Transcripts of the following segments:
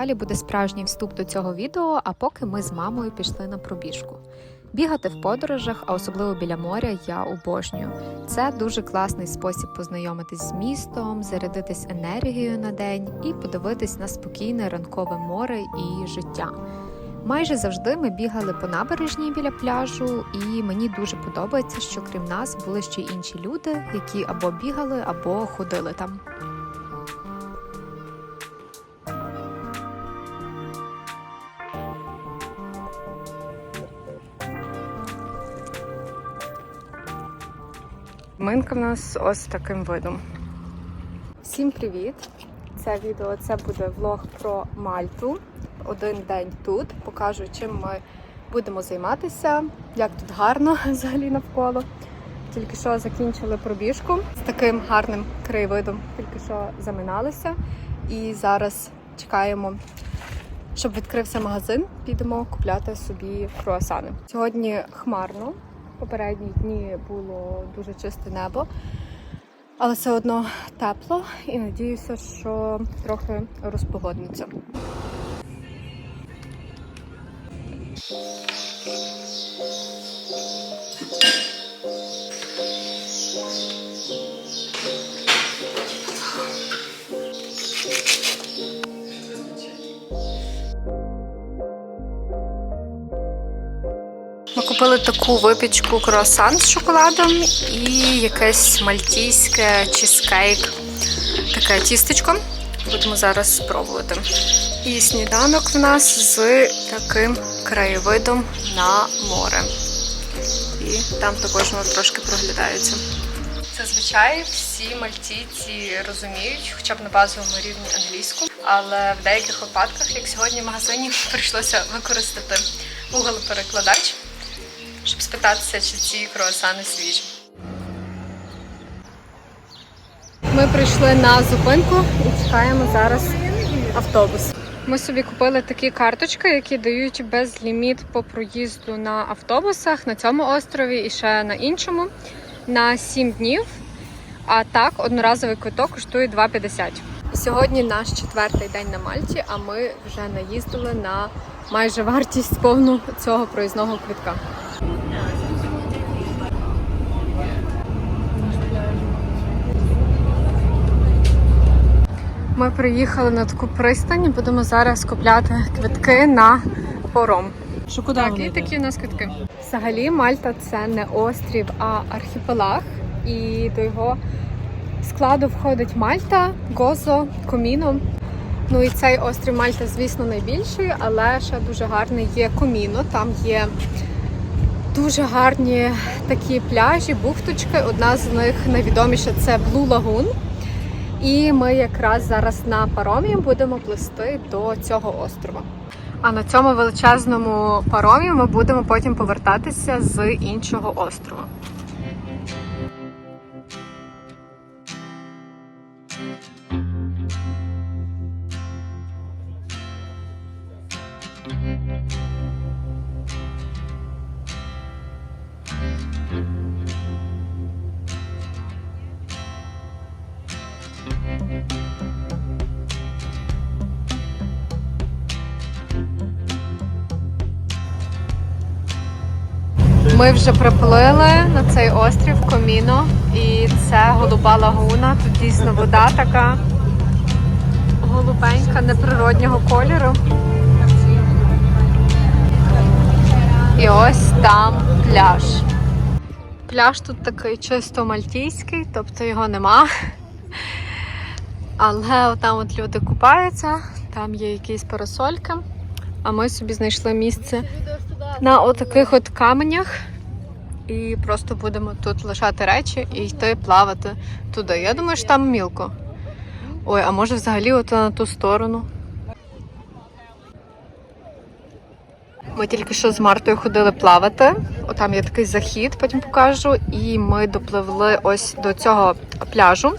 Далі буде справжній вступ до цього відео, а поки ми з мамою пішли на пробіжку. Бігати в подорожах, а особливо біля моря, я обожнюю. Це дуже класний спосіб познайомитись з містом, зарядитись енергією на день і подивитись на спокійне ранкове море і життя. Майже завжди ми бігали по набережній біля пляжу, і мені дуже подобається, що крім нас були ще й інші люди, які або бігали, або ходили там. Минка в нас ось таким видом. Всім привіт! Це відео це буде влог про Мальту. Один день тут. Покажу, чим ми будемо займатися, як тут гарно взагалі навколо. Тільки що закінчили пробіжку з таким гарним краєвидом, тільки що заминалися. І зараз чекаємо, щоб відкрився магазин. Підемо купляти собі круасани. Сьогодні хмарно. Попередні дні було дуже чисте небо, але все одно тепло і надіюся, що трохи розпогодниться. Купили таку випічку круасан з шоколадом і якесь мальтійське чизкейк. Таке тістечко. Будемо зараз спробувати. І сніданок в нас з таким краєвидом на море. І там також воно трошки проглядається. Зазвичай всі мальтійці розуміють, хоча б на базовому рівні англійську, але в деяких випадках, як сьогодні в магазині, прийшлося використати Google перекладач щоб спитатися, чи ці круасани свіжі. Ми прийшли на зупинку і чекаємо зараз автобус. Ми собі купили такі карточки, які дають безліміт по проїзду на автобусах на цьому острові і ще на іншому на 7 днів. А так, одноразовий квиток коштує 2,50. Сьогодні наш четвертий день на Мальті, а ми вже наїздили на майже вартість повну цього проїзного квитка. Ми приїхали на таку пристань і будемо зараз купляти квитки на пором. Що куди Так, і такі у нас квитки. Взагалі, Мальта це не острів, а архіпелаг. І до його складу входить Мальта, Гозо, Коміно. Ну і цей острів Мальта, звісно, найбільший, але ще дуже гарний є Коміно. Там є дуже гарні такі пляжі, бухточки. Одна з них найвідоміша це Blue Lagoon. І ми якраз зараз на паромі будемо плисти до цього острова. А на цьому величезному паромі ми будемо потім повертатися з іншого острова. Ми вже приплили на цей острів Коміно, і це голуба лагуна. Тут дійсно вода така голубенька, неприроднього кольору. І ось там пляж. Пляж тут такий чисто мальтійський, тобто його нема. Але там от люди купаються, там є якісь парасольки. А ми собі знайшли місце на отаких от каменях. І просто будемо тут лишати речі і йти плавати туди. Я думаю, що там мілко. Ой, а може взагалі от на ту сторону. Ми тільки що з Мартою ходили плавати. Отам є такий захід, потім покажу. І ми допливли ось до цього пляжу.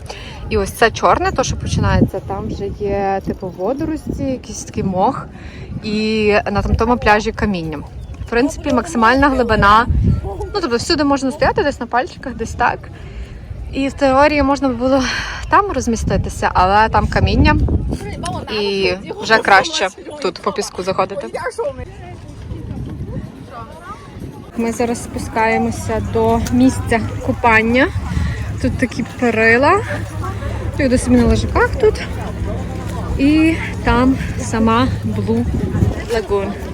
І ось це чорне, то що починається. Там вже є типу водорості, якийсь такий мох, і на там тому пляжі каміння. Принципі, максимальна глибина. Ну, тобто всюди можна стояти, десь на пальчиках, десь так. І в теорії можна було там розміститися, але там каміння. і вже краще тут по піску заходити. Ми зараз спускаємося до місця купання. Тут такі перила. Люди собі на лежаках тут. І там сама Blue Lagoon.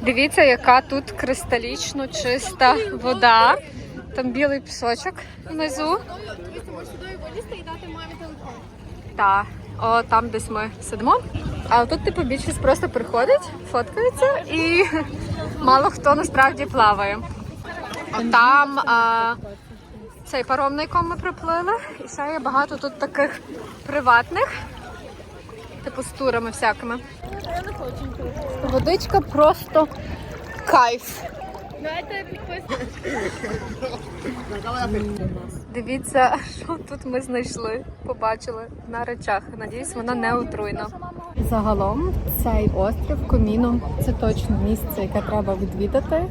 Дивіться, яка тут кристалічно чиста вода. Там білий пісочок внизу. Так, о, там десь ми сидимо. А тут, типу, більшість просто приходить, фоткаються і мало хто насправді плаває. Там а, цей паром, на якому ми приплили, і ще є багато тут таких приватних, типу з турами всякими. Водичка просто кайф. Дивіться, що тут ми знайшли, побачили на речах. Надіюсь, вона не отруйна. Загалом цей острів Коміно це точно місце, яке треба відвідати,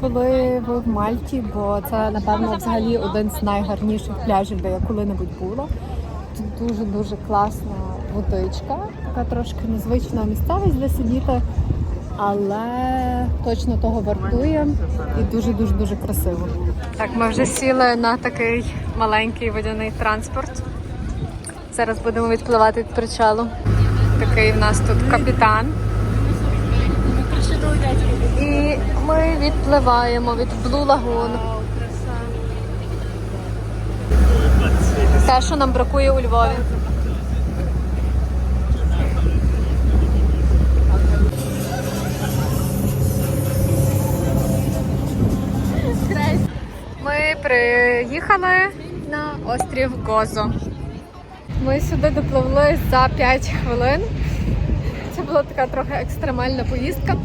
коли ви в Мальті, бо це напевно взагалі один з найгарніших пляжів, де я коли-небудь була. Тут дуже дуже класна водичка, така трошки незвична місцевість де сидіти, але точно того вартує і дуже дуже дуже красиво. Так, ми вже сіли на такий маленький водяний транспорт. Зараз будемо відпливати від причалу. Такий в нас тут капітан. І ми відпливаємо від Blue Lagoon. Те, що нам бракує у Львові. Приїхали на острів Гозо. Ми сюди допливли за 5 хвилин. Це була така трохи екстремальна поїздка,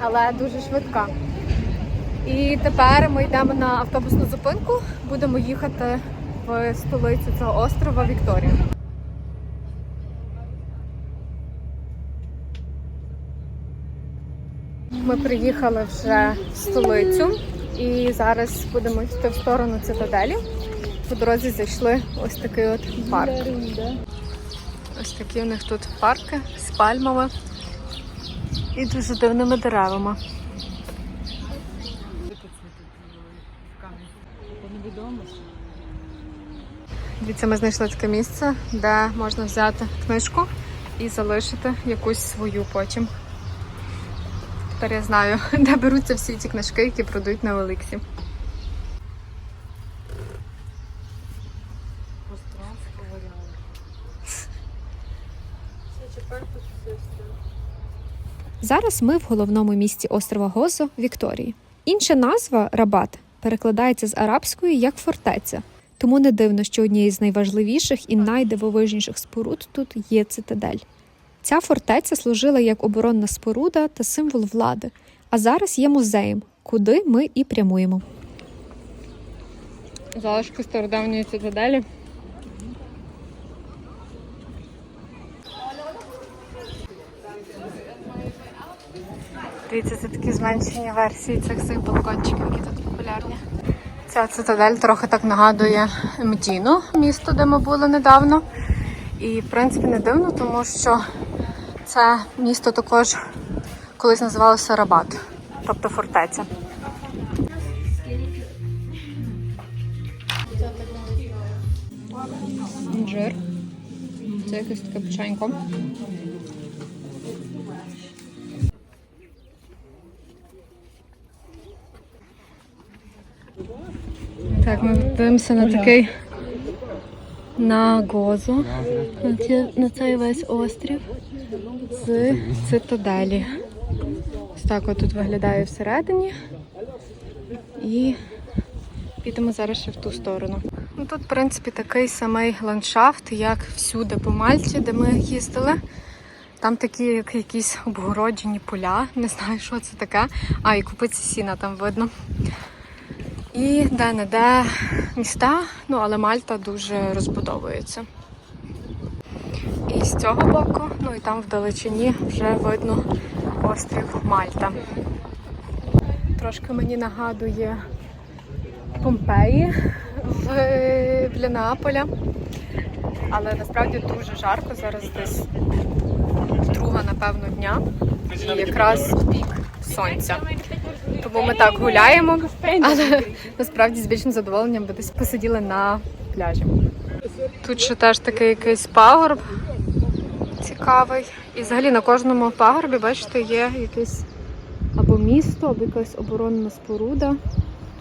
але дуже швидка. І тепер ми йдемо на автобусну зупинку, будемо їхати в столицю цього острова Вікторія. Ми приїхали вже в столицю і зараз будемо йти в сторону цитаделі. По дорозі зайшли ось такий от парк. Ось такі у них тут парки з пальмами і дуже дивними деревами. Дивіться, ми знайшли таке місце, де можна взяти книжку і залишити якусь свою потім. Тепер я знаю, де беруться всі ці книжки, які продають на Олексі. Зараз ми в головному місті острова Гозо Вікторії. Інша назва Рабат перекладається з арабської як фортеця. Тому не дивно, що однією з найважливіших і найдивовижніших споруд тут є цитадель. Ця фортеця служила як оборонна споруда та символ влади, а зараз є музеєм, куди ми і прямуємо. Залишки стародавньої цитаделі. Дивіться, це такі зменшені версії цих цих балкончиків, які тут популярні. Ця цитадель трохи так нагадує Мдіну, місто, де ми були недавно. І, в принципі, не дивно, тому що це місто також колись називалося Рабат, тобто фортеця. Інжир. Це якесь таке печенько. Так, ми дивимося на такий на гозу, на, цей весь острів з цитаделі. Ось так от тут виглядає всередині. І підемо зараз ще в ту сторону. Ну, тут, в принципі, такий самий ландшафт, як всюди по Мальті, де ми їздили. Там такі як якісь обгороджені поля, не знаю, що це таке. А, і купиці сіна там видно. І де-не-де міста, ну але Мальта дуже розбудовується. І з цього боку, ну і там вдалечині вже видно острів Мальта. Трошки мені нагадує Помпеї в, біля Неаполя. Але насправді дуже жарко, зараз десь друга, напевно, дня. І якраз пік сонця. Тому ми так гуляємо, але насправді з більшим задоволенням би десь посиділи на пляжі. Тут ще теж такий якийсь пагорб цікавий. І взагалі на кожному пагорбі, бачите, є якесь або місто, або якась оборонна споруда.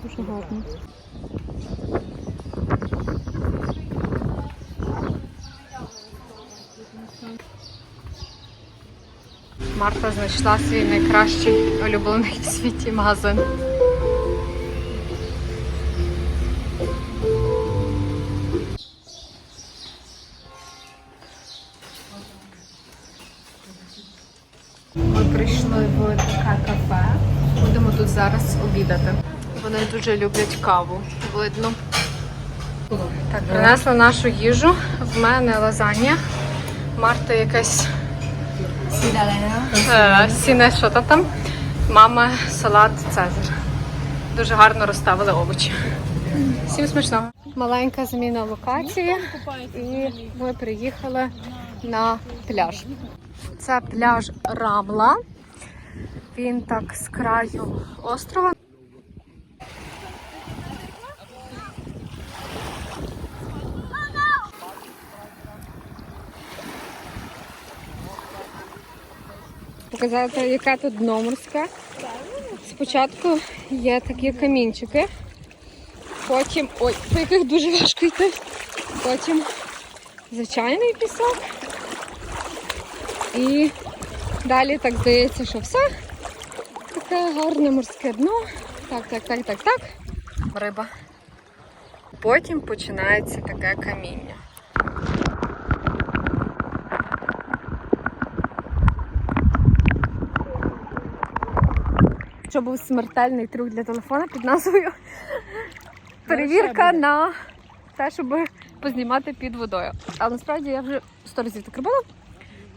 Дуже гарно. Марта знайшла свій найкращий улюблений в світі магазин. Дуже люблять каву. Видно. Так, принесла нашу їжу. В мене лазанья. Марта якась Е, Сіне, що то там? Мама салат Цезар. Дуже гарно розставили овочі. Всім смачного. Маленька зміна локації. І ми приїхали на пляж. Це пляж Рамла. Він так з краю острова. Показати, яка тут дно морське. Спочатку є такі камінчики, потім, ой, по яких дуже важко йти. Потім звичайний пісок. І далі так здається, що все. Таке гарне морське дно. Так, так, так, так, так. Риба. Потім починається таке каміння. Що був смертельний трюк для телефона під назвою Перевірка на те, щоб познімати під водою. Але насправді я вже сто разів так робила.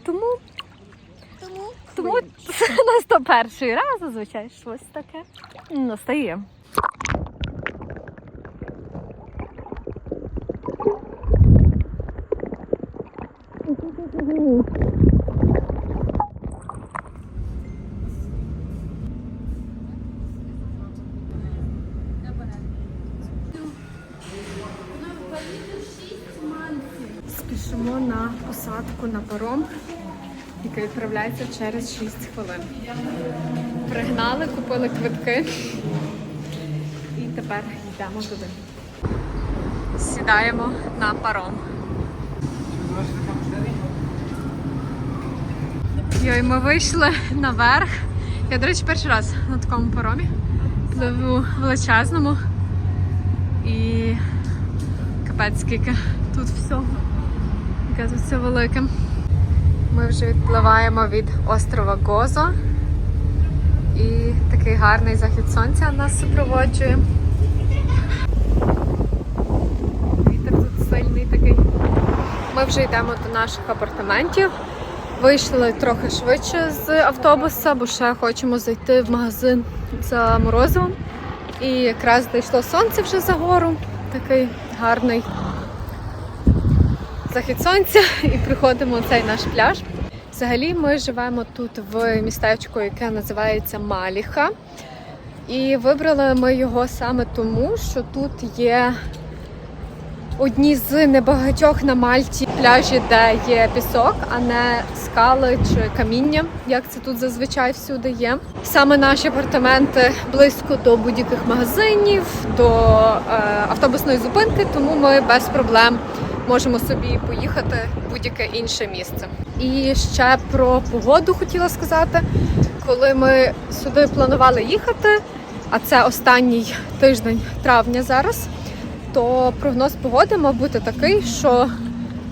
Тому Тому тому це на 101 раз зазвичай щось таке настає. Спішимо на посадку на паром, який відправляється через 6 хвилин. Пригнали, купили квитки і тепер йдемо туди. Сідаємо на паром. Йой, ми вийшли наверх. Я, до речі, перший раз на такому паромі. Пливу величезному. І капець скільки тут всього. Яке тут все велике. Ми вже відпливаємо від острова Гозо. І такий гарний захід сонця нас супроводжує. Вітер тут сильний такий. Ми вже йдемо до наших апартаментів. Вийшли трохи швидше з автобуса, бо ще хочемо зайти в магазин за морозивом. І якраз дійшло сонце вже за гору. Такий гарний захід сонця і приходимо цей наш пляж. Взагалі ми живемо тут в містечку, яке називається Маліха. І вибрали ми його саме тому, що тут є одні з небагатьох на Мальті пляжі, де є пісок, а не скали чи каміння, як це тут зазвичай всюди є. Саме наші апартаменти близько до будь-яких магазинів, до е, автобусної зупинки, тому ми без проблем можемо собі поїхати в будь-яке інше місце. І ще про погоду хотіла сказати, коли ми сюди планували їхати, а це останній тиждень травня зараз, то прогноз погоди мав бути такий, що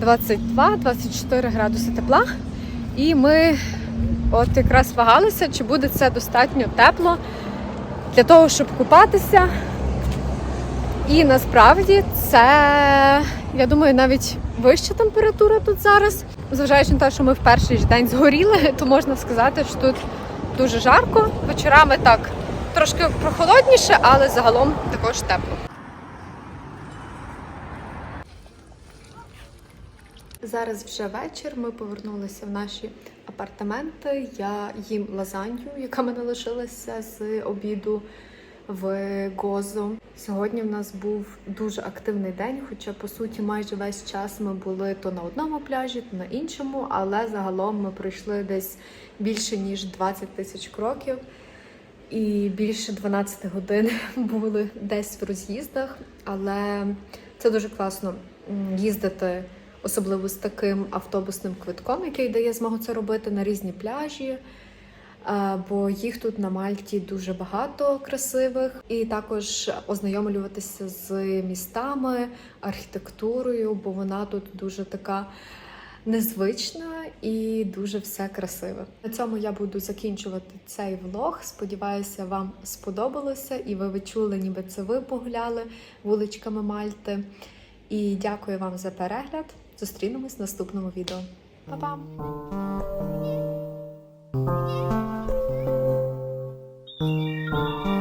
22-24 градуси тепла. І ми от якраз вагалися, чи буде це достатньо тепло для того, щоб купатися. І насправді це, я думаю, навіть вища температура тут зараз. Зважаючи на те, що ми в перший ж день згоріли, то можна сказати, що тут дуже жарко. Вечорами так трошки прохолодніше, але загалом також тепло. Зараз вже вечір. Ми повернулися в наші апартаменти. Я їм лазанью, яка мене лишилася з обіду в Гозо. Сьогодні в нас був дуже активний день, хоча по суті майже весь час ми були то на одному пляжі, то на іншому, але загалом ми пройшли десь більше ніж 20 тисяч кроків. І більше 12 годин були десь в роз'їздах, але це дуже класно їздити, особливо з таким автобусним квитком, який дає змогу це робити на різні пляжі. Е, Бо їх тут на Мальті дуже багато красивих, і також ознайомлюватися з містами, архітектурою, бо вона тут дуже така незвична і дуже все красиве. На цьому я буду закінчувати цей влог. Сподіваюся, вам сподобалося, і ви відчули, ніби це ви погуляли вуличками Мальти. І дякую вам за перегляд. Зустрінемось в наступному відео. Па-па! Música